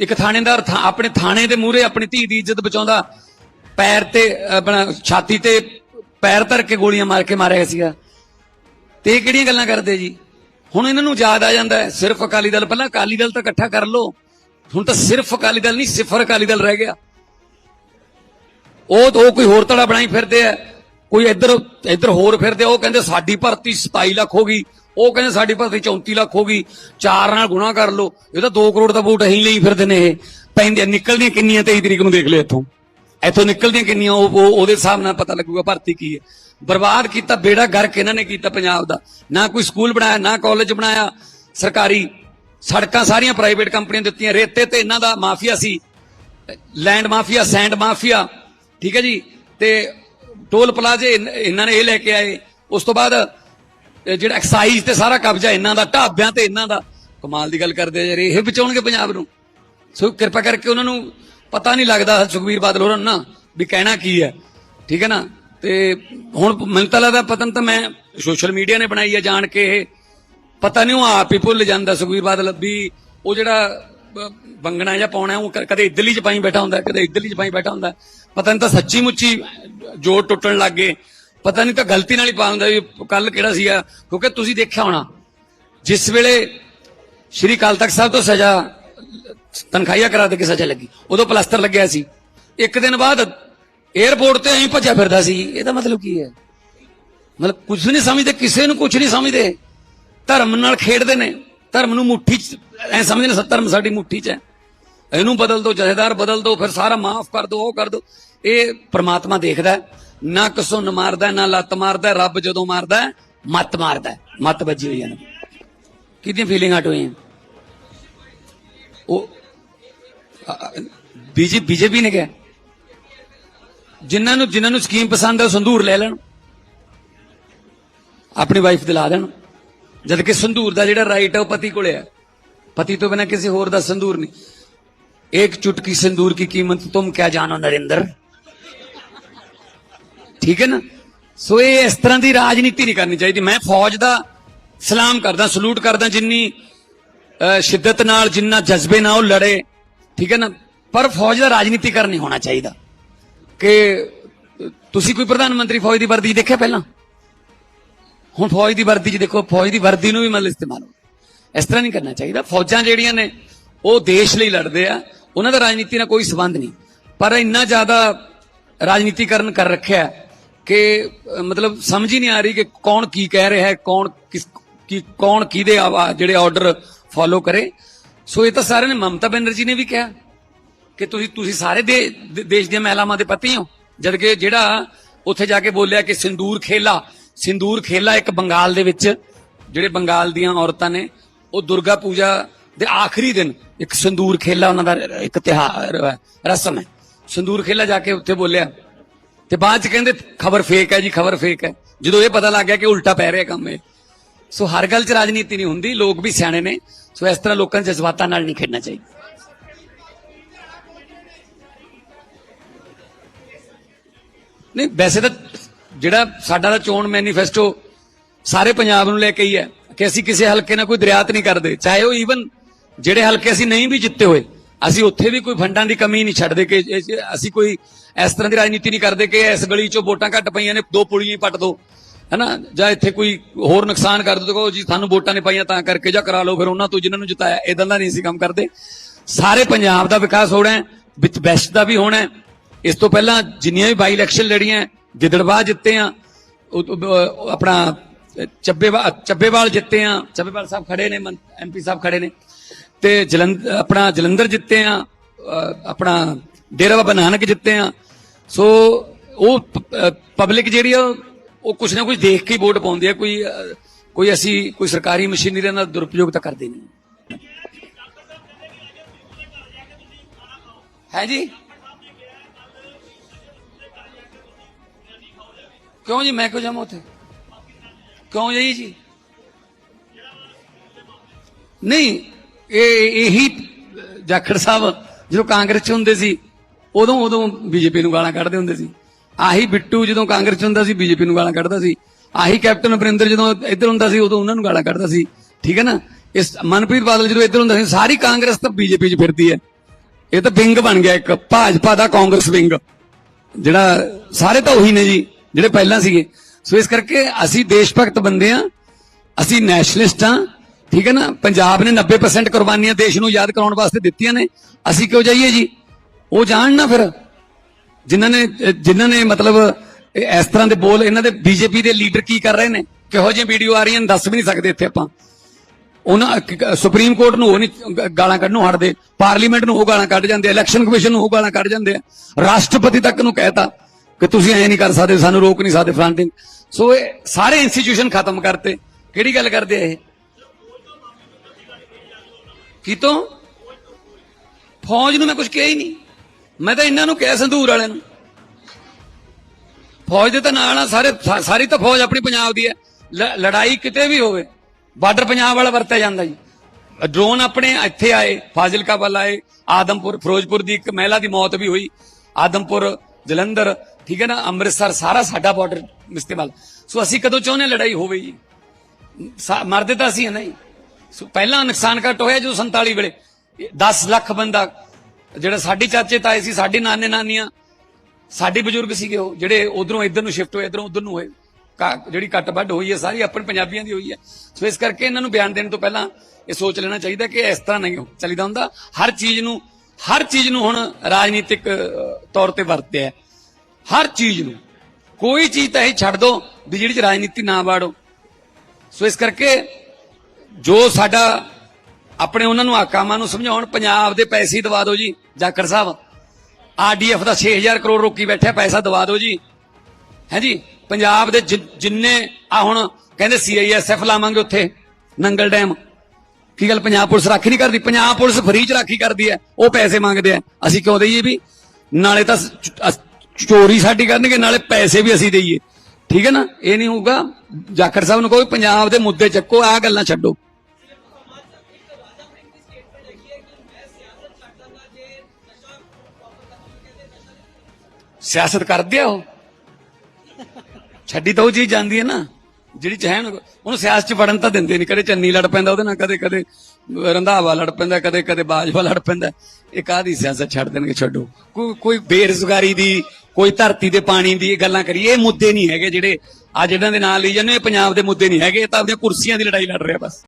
ਇੱਕ ਥਾਣੇਦਾਰ ਥਾ- ਆਪਣੇ ਥਾਣੇ ਦੇ ਮੂਹਰੇ ਆਪਣੀ ਧੀ ਦੀ ਇੱਜ਼ਤ ਬਚਾਉਂਦਾ, ਪੈਰ ਤੇ, ਆਪਣਾ ਛਾਤੀ ਤੇ ਪੈਰ ਧਰ ਕੇ ਗੋਲੀਆਂ ਮਾਰ ਕੇ ਮਾਰਿਆ ਸੀਗਾ। ਤੇ ਇਹ ਕਿਹੜੀਆਂ ਗੱਲਾਂ ਕਰਦੇ ਜੀ? ਹੁਣ ਇਹਨਾਂ ਨੂੰ ਯਾਦ ਆ ਜਾਂਦਾ ਸਿਰਫ ਅਕਾਲੀ ਦਲ, ਪਹਿਲਾਂ ਅਕਾਲੀ ਦਲ ਤਾਂ ਇਕੱਠਾ ਕਰ ਲਓ। ਹੁਣ ਤਾਂ ਸਿਰਫ ਅਕਾਲੀ ਦਲ ਨਹੀਂ, ਸਿਫਰ ਅਕਾਲੀ ਦਲ ਰਹਿ ਗਿਆ। ਉਹ ਉਹ ਕੋਈ ਹੋਰ ਧੜਾ ਬਣਾਈ ਫਿਰਦੇ ਆ। ਕੋਈ ਇੱਧਰ ਇੱਧਰ ਹੋਰ ਫਿਰਦੇ, ਉਹ ਕਹਿੰਦੇ ਸਾਡੀ ਭਰਤੀ 27 ਲੱਖ ਹੋ ਗਈ। ਉਹ ਕਹਿੰਦੇ ਸਾਡੀ ਭਰਤੀ 34 ਲੱਖ ਹੋ ਗਈ। ਚਾਰ ਨਾਲ ਗੁਣਾ ਕਰ ਲਓ। ਇਹ ਤਾਂ 2 ਕਰੋੜ ਦਾ ਵੋਟ ਅਸੀਂ ਲਈ ਫਿਰਦੇ ਨੇ ਇਹ। ਪੈਂਦੀਆਂ, ਨਿਕਲਦੀਆਂ ਕਿੰਨੀਆਂ 23 ਤਰੀਕ ਨੂੰ ਦੇਖ ਲਿਓ ਇੱਥੋਂ। ਇੱਥੋਂ ਨਿਕਲਦੀਆਂ ਕਿੰਨੀਆਂ ਉਹ- ਉਹਦੇ ਹਿਸਾਬ ਨਾਲ ਪਤਾ ਲੱਗੂਗਾ ਭਰਤੀ ਕੀ ਹੈ। ਬਰਬਾਦ ਕੀਤਾ, ਬੇੜਾ ਗਰਕ ਇਹਨਾਂ ਨੇ ਕੀਤਾ ਪੰਜਾਬ ਦਾ। ਨਾ ਕੋਈ ਸਕੂਲ ਬਣਾਇਆ, ਨਾ ਕਾਲਜ ਬਣਾਇਆ। ਸਰਕਾਰੀ ਸੜਕਾਂ ਸਾਰੀਆਂ ਪ੍ਰਾਈਵੇਟ ਕੰਪਨੀਆਂ ਦਿੱਤੀਆਂ। ਰੇਤੇ ਤੇ ਇਹਨਾਂ ਦਾ ਮਾਫੀਆ ਸੀ। Land mafia, sand mafia. ਠੀਕ ਹੈ ਜੀ? ਤੇ ਟੋਲ ਪਲਾਜ਼ੇ ਇਹਨਾਂ ਨੇ ਇਹ ਲੈ ਕੇ ਆਏ। ਉਸ ਤੋਂ ਬਾਅਦ ਜਿਹੜਾ ਐਕਸਾਈਜ਼ ਤੇ ਸਾਰਾ ਕਬਜ਼ਾ ਇਹਨਾਂ ਦਾ, ਢਾਬਿਆਂ ਤੇ ਇਹਨਾਂ ਦਾ, ਕਮਾਲ ਦੀ ਗੱਲ ਕਰਦੇ ਯਾਰ, ਇਹ ਬਚਾਉਣਗੇ ਪੰਜਾਬ ਨੂੰ। ਸੋ ਕਿਰਪਾ ਕਰਕੇ ਉਹਨਾਂ ਨੂੰ ਪਤਾ ਨਹੀਂ ਲੱਗਦਾ ਸੁਖਬੀਰ ਬਾਦਲ ਹੋਰਾਂ ਨੂੰ ਨਾ ਵੀ ਕਹਿਣਾ ਕੀ ਹੈ। ਠੀਕ ਹੈ ਨਾ? ਤੇ ਹੁਣ ਮੈਨੂੰ ਤਾਂ ਲੱਗਦਾ ਪਤਨ ਤਾਂ ਮੈਂ ਸੋਸ਼ਲ ਮੀਡੀਆ ਨੇ ਬਣਾਈ ਹੈ ਜਾਣ ਕੇ ਇਹ। ਪਤਾ ਨਹੀਂ ਉਹ ਆਪ ਹੀ ਭੁੱਲ ਜਾਂਦਾ ਸੁਖਬੀਰ ਬਾਦਲ ਵੀ ਉਹ ਜਿਹੜਾ ਬੰਗਣਾ ਜਾਂ ਪਾਉਣਾ, ਉਹ ਕਦੇ ਇਦਲੀ ਚ ਪਾਈ ਬੈਠਾ ਹੁੰਦਾ, ਕਦੇ ਇਦਲੀ ਚ ਪਾਈ ਬੈਠਾ ਹੁੰਦਾ। ਪਤਾ ਨਹੀਂ ਤਾਂ ਸੱਚੀ ਮੁੱਚੀ ਜੋੜ ਟੁੱਟਣ ਲੱਗ ਗਏ। ਪਤਾ ਨਹੀਂ ਤਾਂ ਗਲਤੀ ਨਾਲ ਹੀ ਪਾ ਹੁੰਦਾ ਵੀ ਕੱਲ ਕਿਹੜਾ ਸੀਗਾ, ਕਿਉਂਕਿ ਤੁਸੀਂ ਦੇਖਿਆ ਹੋਣਾ, ਜਿਸ ਵੇਲੇ ਸ਼੍ਰੀ ਅਕਾਲ ਤਖਤ ਸਾਹਿਬ ਤੋਂ ਸਜ਼ਾ, ਤਨਖਾਹੀਆ ਕਰਾ ਦੇ ਕੇ ਸਜ਼ਾ ਲੱਗੀ, ਉਦੋਂ ਪਲਸਤਰ ਲੱਗਿਆ ਸੀ। ਇੱਕ ਦਿਨ ਬਾਅਦ 에어ਪੋਰਟ ਤੇ ਐਂ ਭੱਜਿਆ ਫਿਰਦਾ ਸੀ। ਇਹਦਾ ਮਤਲਬ ਕੀ ਹੈ? ਮਤਲਬ ਕੁਝ ਨਹੀਂ ਸਮਝਦੇ, ਕਿਸੇ ਨੂੰ ਕੁਝ ਨਹੀਂ ਸਮਝਦੇ। ਧਰਮ ਨਾਲ ਖੇਡਦੇ ਨੇ। ਧਰਮ ਨੂੰ ਮੁੱਠੀ ਚ, ਐ ਸਮਝਦੇ ਨੇ ਧਰਮ ਸਾਡੀ ਮੁੱਠੀ ਚ ਹੈ। ਇਹਨੂੰ ਬਦਲ ਦੋ, ਜਥੇਦਾਰ ਬਦਲ ਦੋ, ਫਿਰ ਸਾਰਾ ਮਾਫ ਕਰ ਦੋ, ਉਹ ਕਰ ਦੋ। ਇਹ ਪ੍ਰਮਾਤਮਾ ਦੇਖਦਾ ਨਾ ਕਸੁੰਨ ਮਾਰਦਾ, ਨਾ ਲੱਤ ਮਾਰਦਾ, ਰੱਬ ਜਦੋਂ ਮਾਰਦਾ ਮੱਤ ਮਾਰਦਾ ਮੱਤ ਵੱਜੀ ਹੋਈ ਹੈ ਕਿਹਦੀਆਂ ਫੀਲਿੰਗ ਹਟ ਹੋਈਆਂ? ਉਹ ਬੀਜੇ ਬੀਜੇਪੀ ਨੇ ਕਿਹਾ ਜਿਨ੍ਹਾਂ ਨੂੰ ਜਿਨ੍ਹਾਂ ਨੂੰ ਸਕੀਮ ਪਸੰਦ ਹੈ ਸੰਧੂਰ ਲੈ ਲੈਣ। ਆਪਣੀ ਵਾਈਫ ਦਿਲਾ ਦੇਣ। ਜਦ ਕਿ ਸੰਧੂਰ ਦਾ ਜਿਹੜਾ ਰਾਈਟ ਹੈ ਉਹ ਪਤੀ ਕੋਲੇ ਹੈ ਪਤੀ ਤੋਂ ਬਿਨਾ ਕਿਸੇ ਹੋਰ ਦਾ ਸੰਧੂਰ ਨਹੀਂ। ਇੱਕ ਚੁਟਕੀ ਸੰਧੂਰ ਕੀ ਕੀਮਤ ਤੁਮ ਕਿਆ ਜਾਣੋ ਨਰਿੰਦਰ। ਠੀਕ ਹੈ ਨਾ? ਸੋ ਇਹ ਇਸ ਤਰ੍ਹਾਂ ਦੀ ਰਾਜਨੀਤੀ ਨਹੀਂ ਕਰਨੀ ਚਾਹੀਦੀ। ਮੈਂ ਫੌਜ ਦਾ ਸਲਾਮ ਕਰਦਾ, ਸਲੂਟ ਕਰਦਾ, ਜਿੰਨੀ ਸ਼ਿੱਦਤ ਨਾਲ, ਜਿੰਨਾ ਜਜ਼ਬੇ ਨਾਲ ਉਹ ਲੜੇ। ਠੀਕ ਹੈ ਨਾ? ਪਰ ਫੌਜ ਦਾ ਰਾਜਨੀਤੀ ਕਰਨੀ ਹੋਣਾ ਚਾਹੀਦਾ। ਕਿ ਤੁਸੀਂ ਕੋਈ ਪ੍ਰਧਾਨ ਮੰਤਰੀ ਫੌਜ ਦੀ ਵਰਦੀ ਦੇਖਿਆ ਪਹਿਲਾਂ? ਹੁਣ ਫੌਜ ਦੀ ਵਰਦੀ 'ਚ ਦੇਖੋ, ਫੌਜ ਦੀ ਵਰਦੀ ਨੂੰ ਵੀ ਮਤਲਬ ਇਸਤੇਮਾਲ ਹੋ ਇਸ ਤਰ੍ਹਾਂ ਨਹੀਂ ਕਰਨਾ ਚਾਹੀਦਾ। ਫੌਜਾਂ ਜਿਹੜੀਆਂ ਨੇ, ਉਹ ਦੇਸ਼ ਲਈ ਲੜਦੇ ਆ। ਉਹਨਾਂ ਦਾ ਰਾਜਨੀਤੀ ਨਾਲ ਕੋਈ ਸਬੰਧ ਨਹੀਂ। ਪਰ ਇੰਨਾ ਜ਼ਿਆਦਾ ਰਾਜਨੀਤੀਕਰਨ ਕਰ ਰੱਖਿਆ ਕਿ ਮਤਲਬ ਸਮਝ ਹੀ ਨਹੀਂ ਆ ਰਹੀ ਕਿ ਕੌਣ ਕੀ ਕਹਿ ਰਿਹਾ ਹੈ, ਕੌਣ ਕਿਸ, ਕੀ, ਕੌਣ ਕਿਹਦੇ ਆਵਾ- ਜਿਹੜੇ ਆਰਡਰ ਫੋਲੋ ਕਰੇ। ਸੋ ਇਹ ਤਾਂ ਸਾਰਿਆਂ ਨੇ, ਮਮਤਾ ਬੈਨਰਜੀ ਨੇ ਵੀ ਕਿਹਾ ਕਿ ਤੁਸੀਂ ਤੁਸੀਂ ਸਾਰੇ ਦੇ, ਦੇ- ਦੇਸ਼ ਦੀਆਂ ਮਹਿਲਾਵਾਂ ਦੇ ਪਤੀ ਹੋ। ਜਦ ਕਿ ਜਿਹੜਾ ਉੱਥੇ ਜਾ ਕੇ ਬੋਲਿਆ ਕਿ ਸਿੰਦੂਰ ਖੇਲਾ ਸਿੰਦੂਰ ਖੇਲਾ ਇੱਕ ਬੰਗਾਲ ਦੇ ਵਿੱਚ, ਜਿਹੜੇ ਬੰਗਾਲ ਦੀਆਂ ਔਰਤਾਂ ਨੇ, ਉਹ ਦੁਰਗਾ ਪੂਜਾ ਦੇ ਆਖਰੀ ਦਿਨ ਇੱਕ ਸਿੰਦੂਰ ਖੇਲਾ ਉਹਨਾਂ ਦਾ ਇੱਕ ਤਿਹਾਰ ਰਸਮ ਹੈ। ਸਿੰਦੂਰ ਖੇਲਾ ਜਾ ਕੇ ਉੱਥੇ ਬੋਲਿਆ। ਤੇ ਬਾਅਦ ਚ ਕਹਿੰਦੇ, ਖਬਰ ਫੇਕ ਹੈ ਜੀ, ਖਬਰ ਫੇਕ ਹੈ। ਜਦੋਂ ਇਹ ਪਤਾ ਲੱਗ ਗਿਆ ਕਿ ਉਲਟਾ ਪੈ ਰਿਹਾ ਕੰਮ ਇਹ। ਸੋ ਹਰ ਗੱਲ 'ਚ ਰਾਜਨੀਤੀ ਨਹੀਂ ਹੁੰਦੀ, ਲੋਕ ਵੀ ਸਿਆਣੇ ਨੇ। ਸੋ ਇਸ ਤਰ੍ਹਾਂ ਲੋਕਾਂ ਦੇ ਜਜ਼ਬਾਤਾਂ ਨਾਲ ਨਹੀਂ ਖੇਡਣਾ ਚਾਹੀਦਾ। ਨਹੀਂ, ਵੈਸੇ ਤਾਂ ਜਿਹੜਾ ਸਾਡਾ ਦਾ ਚੋਣ ਮੈਨੀਫੈਸਟੋ ਸਾਰੇ ਪੰਜਾਬ ਨੂੰ ਲੈ ਕੇ ਹੀ ਹੈ ਕਿ ਅਸੀਂ ਕਿਸੇ ਹਲਕੇ ਨਾਲ ਕੋਈ ਦਰਿਆਤ ਨਹੀਂ ਕਰਦੇ, ਚਾਹੇ ਉਹ ਈਵਨ ਜਿਹੜੇ ਹਲਕੇ ਅਸੀਂ ਨਹੀਂ ਵੀ ਜਿੱਤੇ ਹੋਏ, ਅਸੀਂ ਉੱਥੇ ਵੀ ਕੋਈ ਫੰਡਾਂ ਦੀ ਕਮੀ ਨਹੀਂ ਛੱਡਦੇ ਕਿ ਅਸੀਂ ਕੋਈ ਇਸ ਤਰ੍ਹਾਂ ਦੀ ਰਾਜਨੀਤੀ ਨਹੀਂ ਕਰਦੇ ਕਿ ਇਸ ਗਲੀ 'ਚੋਂ ਵੋਟਾਂ ਘੱਟ ਪਈਆਂ ਨੇ, ਦੋ ਪੁਲੀਆਂ ਹੀ ਪੱਟ ਦੋ, ਹੈਨਾ? ਜਾਂ ਇੱਥੇ ਕੋਈ ਹੋਰ ਨੁਕਸਾਨ ਕਰ ਦੋ ਕਹੋ ਜੀ ਸਾਨੂੰ ਵੋਟਾਂ ਨੇ ਪਾਈਆਂ, ਤਾਂ ਕਰਕੇ ਜਾਂ ਕਰਾ ਲਓ, ਫਿਰ ਉਹਨਾਂ ਤੋਂ ਜਿਨ੍ਹਾਂ ਨੂੰ ਜਿਤਾਇਆ ਇਦਾਂ ਦਾ ਨਹੀਂ ਅਸੀਂ ਕੰਮ ਕਰਦੇ। ਸਾਰੇ ਪੰਜਾਬ ਦਾ ਵਿਕਾਸ ਹੋਣਾ ਹੈ, ਵਿੱਚ ਬੈਸਟ ਦਾ ਵੀ ਹੋਣਾ ਹੈ। ਇਸ ਤੋਂ ਪਹਿਲਾਂ ਜਿੰਨੀਆਂ ਵੀ ਬਾਈ ਇਲੈਕਸ਼ਨ ਲੜੀਆਂ ਗਿੱਦੜਬਾਹ ਜਿੱਤੇ ਆ ਆਪਣਾ ਚੱਬੇਵਾਲ ਚੱਬੇਵਾਲ ਜਿੱਤੇ ਆ, ਚੱਬੇਵਾਲ ਸਾਹਿਬ ਖੜੇ ਨੇ ਐਮਪੀ ਸਾਹਿਬ ਖੜੇ ਨੇ। ਤੇ ਜਲੰਧਰ ਆਪਣਾ ਜਲੰਧਰ ਜਿੱਤੇ ਆ ਆਪਣਾ ਡੇਰਾ ਬਾਬਾ ਨਾਨਕ ਜਿੱਤੇ ਆ। ਸੋ ਉਹ ਪਬਲਿਕ ਜਿਹੜੀ ਆ, ਉਹ ਕੁਛ ਨਾ ਕੁਛ ਦੇਖ ਕੇ ਵੋਟ ਪਾਉਂਦੀ ਆ, ਕੋਈ ਕੋਈ ਅਸੀਂ, ਕੋਈ ਸਰਕਾਰੀ ਮਸ਼ੀਨਰੀ ਦਾ ਦੁਰਉਪਯੋਗ ਤਾਂ ਕਰਦੇ ਨਹੀਂ। ਹੈ ਜੀ? ਕਿਉਂ ਜੀ, ਮੈਂ ਕਿਉਂ ਜਾਵਾਂ ਉੱਥੇ? ਕਿਉਂ ਜਾਈ ਜੀ? ਨਹੀਂ, ਇਹ ਇਹੀ ਜਾਖੜ ਸਾਹਿਬ ਜਦੋਂ ਕਾਂਗਰਸ ਚ ਹੁੰਦੇ ਸੀ, ਉਦੋਂ ਉਦੋਂ ਬੀਜੇਪੀ ਨੂੰ ਗਾਲਾਂ ਕੱਢਦੇ ਹੁੰਦੇ ਸੀ। ਆਹੀ ਬਿੱਟੂ ਜਦੋਂ ਕਾਂਗਰਸ ਚ ਹੁੰਦਾ ਸੀ, ਬੀਜੇਪੀ ਨੂੰ ਗਾਲਾਂ ਕੱਢਦਾ ਸੀ। ਆਹੀ ਕੈਪਟਨ ਅਮਰਿੰਦਰ ਜਦੋਂ ਇੱਧਰ ਹੁੰਦਾ ਸੀ, ਉਦੋਂ ਉਹਨਾਂ ਨੂੰ ਗਾਲਾਂ ਕੱਢਦਾ ਸੀ। ਠੀਕ ਹੈ ਨਾ? ਇਸ ਮਨਪ੍ਰੀਤ ਬਾਦਲ ਜਦੋਂ ਇੱਧਰ ਹੁੰਦਾ ਸੀ, ਸਾਰੀ ਕਾਂਗਰਸ ਤਾਂ ਬੀਜੇਪੀ 'ਚ ਫਿਰਦੀ ਹੈ। ਇਹ ਤਾਂ ਵਿੰਗ ਬਣ ਗਿਆ ਇੱਕ, ਭਾਜਪਾ ਦਾ ਕਾਂਗਰਸ ਵਿੰਗ। ਜਿਹੜਾ ਸਾਰੇ ਤਾਂ ਉਹੀ ਨੇ ਜੀ। ਜਿਹੜੇ ਪਹਿਲਾਂ ਸੀਗੇ। ਸੋ ਇਸ ਕਰਕੇ ਅਸੀਂ ਦੇਸ਼ ਭਗਤ ਬੰਦੇ ਆ ਅਸੀਂ ਨੈਸ਼ਨਲਿਸਟ ਆ ਠੀਕ ਹੈ ਨਾ? ਪੰਜਾਬ ਨੇ 90% ਕੁਰਬਾਨੀਆਂ ਦੇਸ਼ ਨੂੰ ਯਾਦ ਕਰਾਉਣ ਵਾਸਤੇ ਦਿੱਤੀਆਂ ਨੇ। ਅਸੀਂ ਕਿਉਂ ਜਾਈਏ ਜੀ? ਉਹ ਜਾਣ ਨਾ ਫਿਰ। ਜਿਨ੍ਹਾਂ ਨੇ ਜਿਨ੍ਹਾਂ ਨੇ ਮਤਲਬ ਇਸ ਤਰ੍ਹਾਂ ਦੇ ਬੋਲ, ਇਹਨਾਂ ਦੇ ਬੀਜੇਪੀ ਦੇ ਲੀਡਰ ਕੀ ਕਰ ਰਹੇ ਨੇ? ਕਿਹੋ ਜਿਹੀ ਵੀਡੀਓ ਆ ਰਹੀਆਂ ਨੇ, ਦੱਸ ਵੀ ਨਹੀਂ ਸਕਦੇ ਇੱਥੇ ਆਪਾਂ। ਉਹਨਾਂ, ਸੁਪਰੀਮ ਕੋਰਟ ਨੂੰ ਉਹ ਨਹੀਂ, ਗਾਲਾਂ ਕੱਢਣੋਂ ਹਟਦੇ। ਪਾਰਲੀਮੈਂਟ ਨੂੰ ਉਹ ਗਾਲਾਂ ਕੱਢ ਜਾਂਦੇ ਇਲੈਕਸ਼ਨ ਕਮਿਸ਼ਨ ਨੂੰ ਉਹ ਗਾਲਾਂ ਕੱਢ ਜਾਂਦੇ ਆ। ਰਾਸ਼ਟਰਪਤੀ ਤੱਕ ਨੂੰ ਕਹਿਤਾ। ਕਿ ਤੁਸੀਂ ਐ ਨਹੀਂ ਕਰ ਸਕਦੇ, ਸਾਨੂੰ ਰੋਕ ਨਹੀਂ ਸਕਦੇ ਫਲਾਂਟਿੰਗ ਸੋ ਇਹ ਸਾਰੇ ਇੰਸਟੀਟਿਊਸ਼ਨ ਖਤਮ ਕਰਤੇ। ਕਿਹੜੀ ਗੱਲ ਕਰਦੇ ਇਹ? ਕਿਤੋਂ? ਫੌਜ ਨੂੰ ਮੈਂ ਕੁਝ ਕਿਹਾ ਹੀ ਨਹੀਂ। ਮੈਂ ਤਾਂ ਇਹਨਾਂ ਨੂੰ ਕਿਹਾ, ਸੰਧੂਰ ਵਾਲਿਆਂ ਨੂੰ। ਫੌਜ ਦੇ ਤਾਂ ਨਾਲ ਆ, ਸਾਰੇ ਸਾਰੀ ਤਾਂ ਫੌਜ ਆਪਣੀ ਪੰਜਾਬ ਦੀ ਹੈ। ਲੜਾਈ ਕਿਤੇ ਵੀ ਹੋਵੇ, ਬਾਰਡਰ ਪੰਜਾਬ ਵਾਲਾ ਵਰਤਿਆ ਜਾਂਦਾ ਜੀ। ਡਰੋਨ ਆਪਣੇ ਇੱਥੇ ਆਏ, ਫਾਜ਼ਿਲਕਾ ਵੱਲ ਆਏ, ਆਦਮਪੁਰ, ਫਿਰੋਜ਼ਪੁਰ ਦੀ ਇੱਕ ਮਹਿਲਾ ਦੀ ਮੌਤ ਵੀ ਹੋਈ। ਆਦਮਪੁਰ, ਜਲੰਧਰ ਠੀਕ ਹੈ ਨਾ? ਅੰਮ੍ਰਿਤਸਰ ਸਾਰਾ ਸਾਡਾ ਬਾਰਡਰ ਇਸਤੇਮਾਲ। ਸੋ ਅਸੀਂ ਕਦੋਂ ਚਾਹੁੰਦੇ ਹਾਂ ਲੜਾਈ ਹੋਵੇ ਜੀ? ਸਾ- ਮਰਦੇ ਤਾਂ ਅਸੀਂ ਹਾਂ ਨਹੀਂ ਸੋ ਪਹਿਲਾਂ ਨੁਕਸਾਨ ਘੱਟ ਹੋਇਆ ਜਦੋਂ 47 ਵੇਲੇ। 10 ਲੱਖ ਬੰਦਾ, ਜਿਹੜਾ ਸਾਡੇ ਚਾਚੇ ਤਾਏ ਸੀ, ਸਾਡੇ ਨਾਨੇ ਨਾਨੀਆਂ, ਸਾਡੇ ਬਜ਼ੁਰਗ ਸੀਗੇ ਉਹ, ਜਿਹੜੇ ਉਧਰੋਂ ਇੱਧਰ ਨੂੰ ਸ਼ਿਫਟ ਹੋਏ, ਇਧਰੋਂ ਉਧਰ ਨੂੰ ਹੋਏ। ਕਾ- ਜਿਹੜੀ ਕੱਟ ਵੱਢ ਹੋਈ ਹੈ, ਸਾਰੀ ਆਪਣੇ ਪੰਜਾਬੀਆਂ ਦੀ ਹੋਈ ਹੈ। ਸੋ ਇਸ ਕਰਕੇ ਇਹਨਾਂ ਨੂੰ ਬਿਆਨ ਦੇਣ ਤੋਂ ਪਹਿਲਾਂ ਇਹ ਸੋਚ ਲੈਣਾ ਚਾਹੀਦਾ ਕਿ ਇਸ ਤਰ੍ਹਾਂ ਨਹੀਂ ਚੱਲੀਦਾ ਹੁੰਦਾ। ਹਰ ਚੀਜ਼ ਨੂੰ, ਹਰ ਚੀਜ਼ ਨੂੰ ਹੁਣ ਰਾਜਨੀਤਿਕ ਤੌਰ ਤੇ ਵਰਤਿਆ ਹਰ ਚੀਜ਼ ਨੂੰ। ਕੋਈ ਚੀਜ਼ ਤਾਂ ਇਹ ਛੱਡ ਦੋ ਵੀ ਜਿਹੜੀ ਚ ਰਾਜਨੀਤੀ ਨਾ ਵਾੜੋ। ਸੋ ਇਸ ਕਰਕੇ ਜੋ ਸਾਡਾ ਆਪਣੇ ਉਹਨਾਂ ਨੂੰ ਆਕਾਮਾਂ ਨੂੰ ਸਮਝਾਉਣ, ਪੰਜਾਬ ਦੇ ਪੈਸੇ ਦਵਾ ਦਿਓ ਜੀ, ਜਾਖੜ ਸਾਹਿਬ। ਆਰਡੀਐਫ ਦਾ 6000 ਕਰੋੜ ਰੋਕੀ ਬੈਠਿਆ, ਪੈਸਾ ਦਵਾ ਦਿਓ ਜੀ। ਹੈ ਜੀ? ਪੰਜਾਬ ਦੇ ਜਿੰਨੇ ਆ ਹੁਣ ਕਹਿੰਦੇ ਸੀਆਈਐਸਐਫ ਲਾਵਾਂਗੇ ਉੱਥੇ, ਨੰਗਲ ਡੈਮ। ਕੀ ਗੱਲ ਪੰਜਾਬ ਪੁਲਿਸ ਰਾਖੀ ਨਹੀਂ ਕਰਦੀ? ਪੰਜਾਬ ਪੁਲਿਸ ਫਰੀ ਚ ਰਾਖੀ ਕਰਦੀ ਹੈ, ਉਹ ਪੈਸੇ ਮੰਗਦੇ ਆ। ਅਸੀਂ ਕਿਉਂ ਦਈਏ ਵੀ? ਨਾਲੇ ਤਾਂ ਚੋਰੀ ਸਾਡੀ ਕਰਨਗੇ, ਨਾਲੇ ਪੈਸੇ ਵੀ ਅਸੀਂ ਦੇਈਏ। ਠੀਕ ਹੈ ਨਾ? ਇਹ ਨਹੀਂ ਹੋਊਗਾ। ਜਾਖੜ ਸਾਹਿਬ ਨੂੰ ਕਹੋ ਵੀ ਪੰਜਾਬ ਦੇ ਮੁੱਦੇ ਚੱਕੋ, ਆਹ ਗੱਲਾਂ ਛੱਡੋ। ਸਿਆਸਤ ਕਰਦੇ ਆ ਉਹ। ਛੱਡੀ ਤਾਂ ਉਹ ਚੀਜ਼ ਜਾਂਦੀ ਹੈ ਨਾ। ਜਿਹੜੀ ਚਾਹਣ ਉਹਨੂੰ ਸਿਆਸਤ ਚ ਵੜਨ ਤਾਂ ਦਿੰਦੇ ਨਹੀਂ। ਕਦੇ ਚੰਨੀ ਲੜ ਪੈਂਦਾ ਉਹਦੇ ਨਾਲ, ਕਦੇ ਕਦੇ ਰੰਧਾਵਾ ਲੜ ਪੈਂਦਾ, ਕਦੇ ਕਦੇ ਬਾਜਵਾ ਲੜ ਪੈਂਦਾ। ਇਹ ਕਾਹਦੀ ਸਿਆਸਤ ਛੱਡ ਦੇਣਗੇ, ਛੱਡੋ। ਕੋਈ ਕੋਈ ਬੇਰੁਜ਼ਗਾਰੀ ਦੀ, ਕੋਈ ਧਰਤੀ ਦੇ ਪਾਣੀ ਦੀ ਇਹ ਗੱਲਾਂ ਕਰੀਏ, ਇਹ ਮੁੱਦੇ ਨਹੀਂ ਹੈਗੇ ਜਿਹੜੇ ਅੱਜ ਇਹਨਾਂ ਦੇ ਨਾਲ ਲਈ ਜਾਂਦੇ ਪੰਜਾਬ ਦੇ ਮੁੱਦੇ ਨਹੀਂ ਹੈਗੇ, ਇਹ ਤਾਂ ਆਪਣੀਆਂ ਕੁਰਸੀਆਂ ਦੀ ਲੜਾਈ ਲੜ ਰਿਹਾ ਬਸ।